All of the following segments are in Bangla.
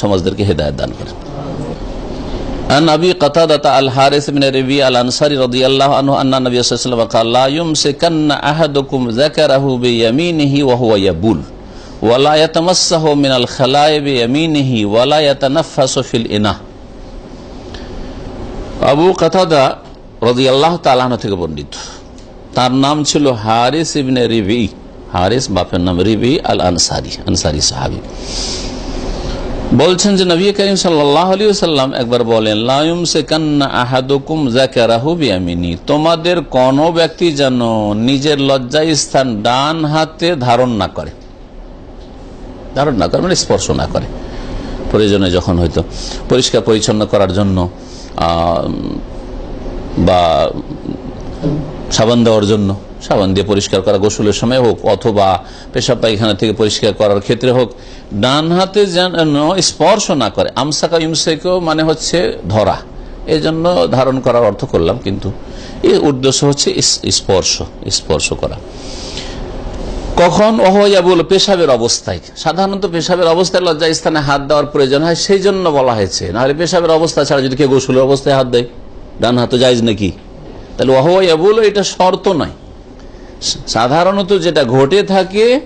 সমাজদেরকে হেদায়ত দান করেন عن ابي قتاده الحارث بن ربيع الانصاري رضي الله عنه ان النبي صلى الله عليه وسلم قال لا يمسكن احدكم ذكره بيمينه وهو يبول ولا يتمسه من الخلاء بيمينه ولا يتنفس في الاناء আবু কাতাদা রাদিয়াল্লাহু তাআলা আনহু থেকে বর্ণিত তার নাম ছিল হারিস ইবনে রিবি হারিস বাপের নাম রিবি আল আনসারি আনসারি সাহাবী বলছেন যে নবী করিম সাল্লাম একবার বলেন লায়ুম তোমাদের কোন ব্যক্তি যেন নিজের লজ্জা স্থান ডান হাতে ধারণ না করে। ধারণ না করে মানে স্পর্শ না করে। প্রয়োজনে যখন হয়তো পরিষ্কার পরিচ্ছন্ন করার জন্য বা সাবান দেওয়ার জন্য। সাবান দিয়ে পরিষ্কার করা, গোসলের সময় হোক, অথবা পেশাব পায়খানা থেকে পরিষ্কার করার ক্ষেত্রে হোক, ডান হাতে যেন স্পর্শ না করে। আমসাকা ইমসেকেও মানে হচ্ছে ধরা। এই জন্য ধারণ করার অর্থ করলাম, কিন্তু এর উদ্দেশ্য হচ্ছে স্পর্শ স্পর্শ করা। কখন অহয়া বল পেশাবের অবস্থায়? সাধারণত পেশাবের অবস্থায় লজ্জা স্থানে হাত দেওয়ার প্রয়োজন হয় সেই জন্য বলা হয়েছে। নাহলে পেশাবের অবস্থা ছাড়া যদি কেউ গোসলের অবস্থায় হাত দেয়, ডান হাতে যাইজ নাকি? তাহলে বল এটা শর্ত নয়। সাধারণত যেটা ঘটে থাকে,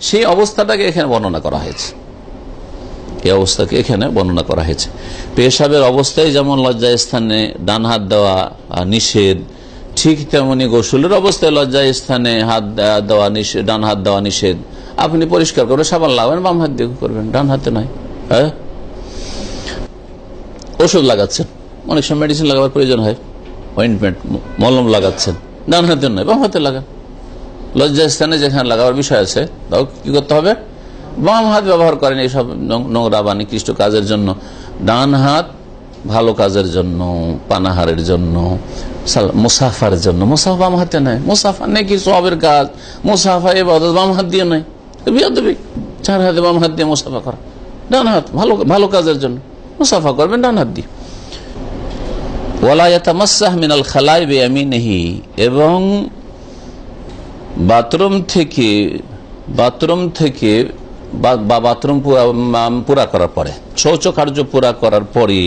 সেই অবস্থাটাকে এখানে বর্ণনা করা হয়েছে। এই অবস্থাকে এখানে বর্ণনা করা হয়েছে। পেশাবের অবস্থায় যেমন লজ্জা স্থানে ডান হাত দেওয়া নিষেধ, ঠিক তেমনি গোসলের অবস্থায় লজ্জা স্থানে হাত দেওয়া নিষেধ, ডান হাত দেওয়া নিষেধ। আপনি পরিষ্কার করে সাবান লাগাবেন, বাম হাত দিয়ে করবেন, ডান হাতে নয়। হ্যাঁ? ওষুধ লাগাচ্ছেন। অনেক সময় মেডিসিন লাগাবার প্রয়োজন হয়। অয়েন্টমেন্ট মলম লাগাচ্ছেন। ডান হাতে নয় বাম হাতে লাগান। লজ্জা স্থানে যেখানে লাগাবার বিষয় আছে, তাও কি করতে হবে? বাম হাত ব্যবহার করেন এইসব নোংরা বা নিকৃষ্ট কাজের জন্য। ডান হাত ভালো কাজের জন্য, পানাহারের জন্য মুসাফার জন্য। মুসাফা বাম হাতে নেয় মুসাফা নেই কি সবের কাজ। মুসাফা এবার বাম হাত দিয়ে নেয় দেবে চার হাতে বাম হাত দিয়ে মুসাফা করা। ডান হাত ভালো ভালো কাজের জন্য। মুসাফা করবেন, ডান হাত দিয়ে। মিনাল খালাই বেআমিনহি এবং বাথরুম থেকে বাথরুম থেকে বা বাথরুম পুরা করার পরে শৌচ কার্য পুরা করার পরে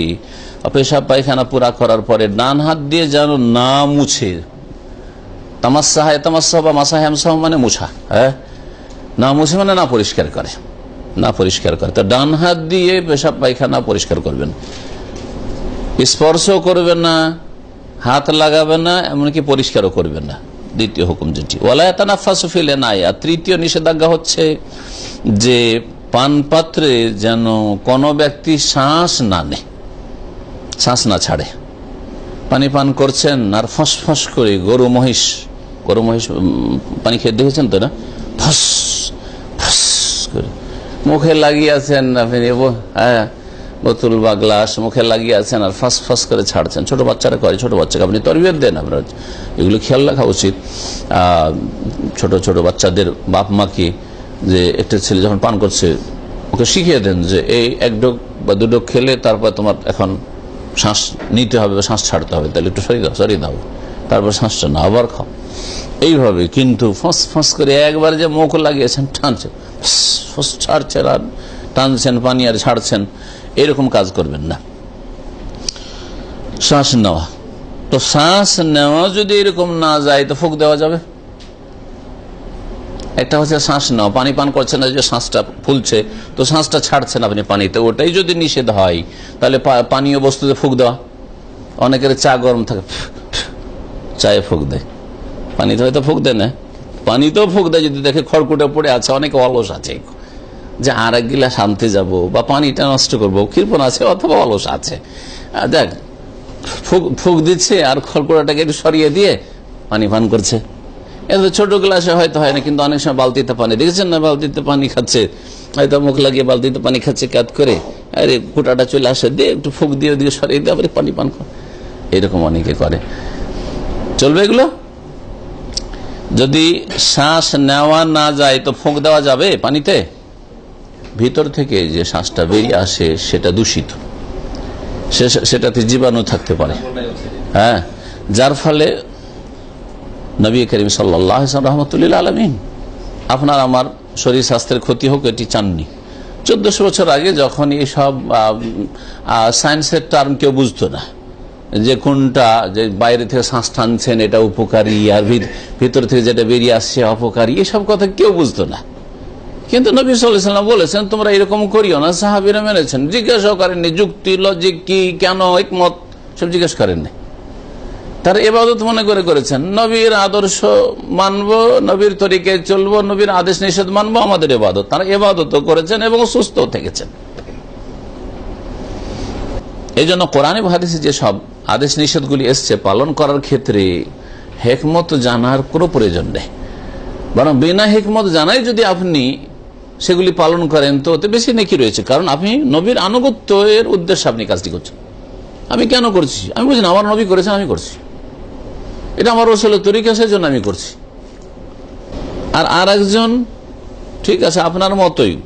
পেশাব পায়খানা পুরা করার পরে, ডান হাত দিয়ে যেন না মুছে তামাশা হয় তামাশা বা মাসা হ্যামসাহ মানে মুছা হ্যাঁ? না মুছে মানে না পরিষ্কার করে, না পরিষ্কার করে। তো ডান হাত দিয়ে পেশাব পায়খানা পরিষ্কার করবেন। স্পর্শ করবে না, হাত লাগাবে না, এমনকি পরিষ্কারও করবে না। দ্বিতীয় হুকুম যেটি। ওয়ালায়াতানাফাসফিলে নাই। আর তৃতীয় নিষেধাজ্ঞা হচ্ছে যে পানপাত্রে যেন কোনো ব্যক্তি শ্বাস না নেয়, শ্বাস না ছাড়ে। পানি পান করছেন আর ফস ফস করে গরু মহিষ গরু মহিষ পানি খেয়ে দেখেছেন তো না? ফস ফস করে। মুখে লাগিয়ে আছেন আপনি হ্যাঁ। বোতল বা গ্লাস মুখে লাগিয়ে আছেন আর ফাঁস ফাঁস করে ছাড়ছেন। ছোট বাচ্চারা করে, ছোট বাচ্চাকে আপনি তরবিয়ত দেন আপনার। এগুলো খেয়াল রাখা উচিত। ছোট ছোট বাচ্চাদের বাপ মাকে যে একটা ছেলে যখন পান করছে, ওকে শিখিয়ে দেন যে এই এক ডোক বা দু ডোক খেলে তারপর তোমার এখন শ্বাস নিতে হবে বা শ্বাস ছাড়তে হবে। তাহলে একটু সরিয়ে দাও সরিয়ে দাও। তারপর শ্বাসটা না আবার খাও। এইভাবে কিন্তু ফাঁস ফাঁস করে একবার যে মুখ লাগিয়েছেন, টানছেন। ফস ছাড়ছেন আর টানছেন, পানি আর ছাড়ছেন। এরকম কাজ করবেন না। শ্বাস নেওয়া। তো শ্বাস নেওয়া যদি এরকম না যায়, তো ফুক দেওয়া যাবে? একটা হচ্ছে শ্বাস নেওয়া। পানি পান করছে না যে শ্বাসটা ফুলছে, তো শ্বাসটা ছাড়ছেন আপনি পানিতে। ওটাই যদি নিষেধ হয়, তাহলে পানীয় বস্তুতে ফুক দেওয়া। অনেকের চা গরম থাকে, চায়ে ফুক দেয়। পানিতে হয়তো ফুক দেয় না। পানিতেও ফুক দেয়, যদি দেখে খড়কুটে পড়ে আছে, অনেকে অলস আছে। যে আর এক গিলাস আনতে যাব বা পানিটা নষ্ট করব কৃপন আছে অথবা অলস আছে। দেখ, ফুক ফুক দিচ্ছে আর খড়কুড়াটাকে একটু সরিয়ে দিয়ে পানি পান করছে। এত ছোট গ্লাসে হয়তো হয় না, কিন্তু অনেক সময় বালতিতে পানি, দেখেছেন না বালতিতে পানি খাচ্ছে? হয়তো মুখ লাগিয়ে বালতিতে পানি খাচ্ছে কাত করে। আরে কুটাটা চলে আসে দিয়ে একটু ফুক দিয়ে দিয়ে সরিয়ে দিয়ে আবার পানি পান করে। এরকম অনেকে করে। চলবে এগুলো? যদি শ্বাস নেওয়া না যায়, তো ফুঁক দেওয়া যাবে পানিতে? ভিতর থেকে যে শ্বাসটা বেরিয়ে আসে, সেটা দূষিত। সেটাতে জীবাণু থাকতে পারে। হ্যাঁ? যার ফলে নবী করিম সাল্লাহ রহমতুল্লাহ আলমিন, আপনার আমার শরীর স্বাস্থ্যের ক্ষতি হোক, এটি চাননি। চোদ্দশো বছর আগে যখন এইসব সায়েন্সের টার্ম কেউ বুঝতো না, যে কোনটা, যে বাইরে থেকে শ্বাস টানছেন, এটা উপকারী, আর ভিত- ভিতর থেকে যেটা বেরিয়ে আসছে, অপকারী, এসব কথা কেউ বুঝতো না। কিন্তু নবী সাল্লাম বলেছেন, তোমরা এরকম করিও না। সাহাবিরা মেনেছেন। জিজ্ঞাসাও করেননি, যুক্তি লজিক কি, কেন একমত সব জিজ্ঞেস করেননি। তারা এবাদত মনে করে করেছেন, নবীর আদর্শ মানব, নবীর তরিকে চলবো, নবীর আদেশ নিষেধ মানব, আমাদের এবাদত। তারা এবাদত করেছেন এবং সুস্থ থেকেছেন। এই জন্য কোরআনে যে সব আদেশ নিষেধগুলি এসছে পালন করার ক্ষেত্রে হেকমত জানার কোনো প্রয়োজন নেই। বরং বিনা হেকমত জানাই যদি আপনি সেগুলি পালন করেন তো ওতে বেশি নেকি রয়েছে। কারণ আপনি নবীর আনুগত্য এর উদ্দেশ্যে আপনি কাজটি করছেন। আমি কেন করছি? আমি না, আমার নবী করেছেন, আমি করছি। এটা আমার রসলের তরিকা, সেজন্য আমি করছি। আর আর একজন ঠিক আছে, আপনার মতোই।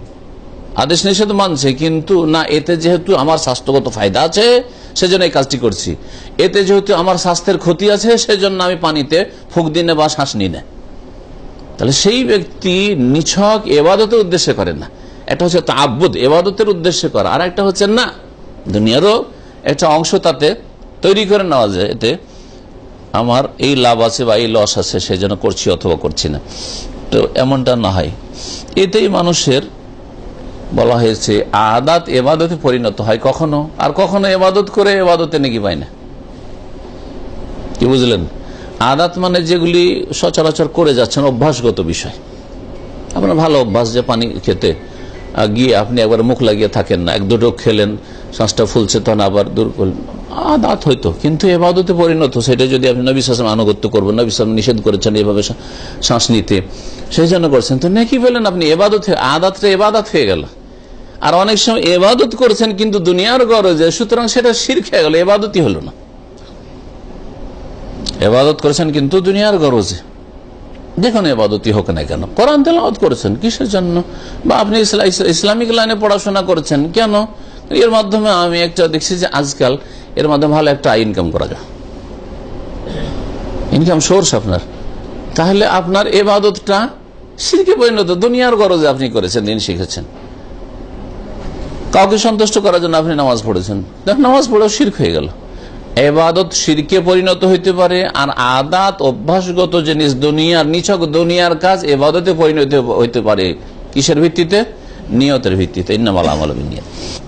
আদেশ নিষেধ মানছে, কিন্তু না, এতে যেহেতু আমার স্বাস্থ্যগত ফায়দা আছে, সেজন্য এই কাজটি করছি। এতে যেহেতু আমার স্বাস্থ্যের ক্ষতি আছে, সেজন্য আমি পানিতে ফুক দিনে বা শ্বাস নিই না। তাহলে সেই ব্যক্তি নিছক এবাদতের উদ্দেশ্যে করে না। একটা হচ্ছে তাব্বুদ এবাদতের উদ্দেশ্যে করা। আর একটা হচ্ছে না। দুনিয়ারও একটা অংশ তাতে তৈরি করে নেওয়া যায়। এতে আমার এই লাভ আছে বা এই লস আছে, সেই জন্য করছি অথবা করছি না। তো এমনটা না হয়। এতেই মানুষের বলা হয়েছে, আদাত এবাদতে পরিণত হয় কখনো। আর কখনো এবাদত করে এবাদতে নাকি পায় না। কি বুঝলেন? আদাত মানে যেগুলি সচরাচর করে যাচ্ছেন, অভ্যাসগত বিষয়। আপনার ভালো অভ্যাস যে পানি খেতে। গিয়ে আপনি একবার মুখ লাগিয়ে থাকেন না, এক দুটো খেলেন, শ্বাসটা ফুলছে, তখন আবার দূর করলেন। আদাত হয়তো, কিন্তু এবাদতে পরিণত, সেটা যদি আপনি নবী শাসন আনুগত্য করবেন, নবী শাসন নিষেধ করেছেন এভাবে শ্বাস নিতে। সেই জন্য করছেন তো নাকি বললেন আপনি, এবাদত আদাতটা এবাদত হয়ে গেল। আর অনেক সময় এবাদত করেছেন, কিন্তু দুনিয়ার গরজে, সুতরাং সেটা শির খেয়ে গেল, এবাদতই হলো না। এবাদত করেছেন কিন্তু দুনিয়ার গরজে। দেখুন এবাদতি হোক না কেন। কোরআন তেলাওয়াত করেছেন, কিসের জন্য? বা আপনি ইসলা- ইসলা- ইসলামিক লাইনে পড়াশোনা করেছেন, কেন? এর মাধ্যমে আমি একটা দেখছি যে আজকাল এর মাধ্যমে ভালো একটা ইনকাম করা যায়। ইনকাম সোর্স আপনার। তাহলে আপনার এবাদতটা সিরকে পরিণত, দুনিয়ার গরজে আপনি করেছেন, দিন শিখেছেন। কাউকে সন্তুষ্ট করার জন্য আপনি নামাজ পড়েছেন। নামাজ পড়েও শির্ক হয়ে গেল। এবাদত শিরকে পরিণত হইতে পারে, আর আদাত অভ্যাসগত জিনিস দুনিয়ার, নিছক দুনিয়ার কাজ এবাদতে পরিণত হইতে পারে। কিসের ভিত্তিতে? নিয়তের ভিত্তিতে। ইন্নামাল আমল বিনিয়ত।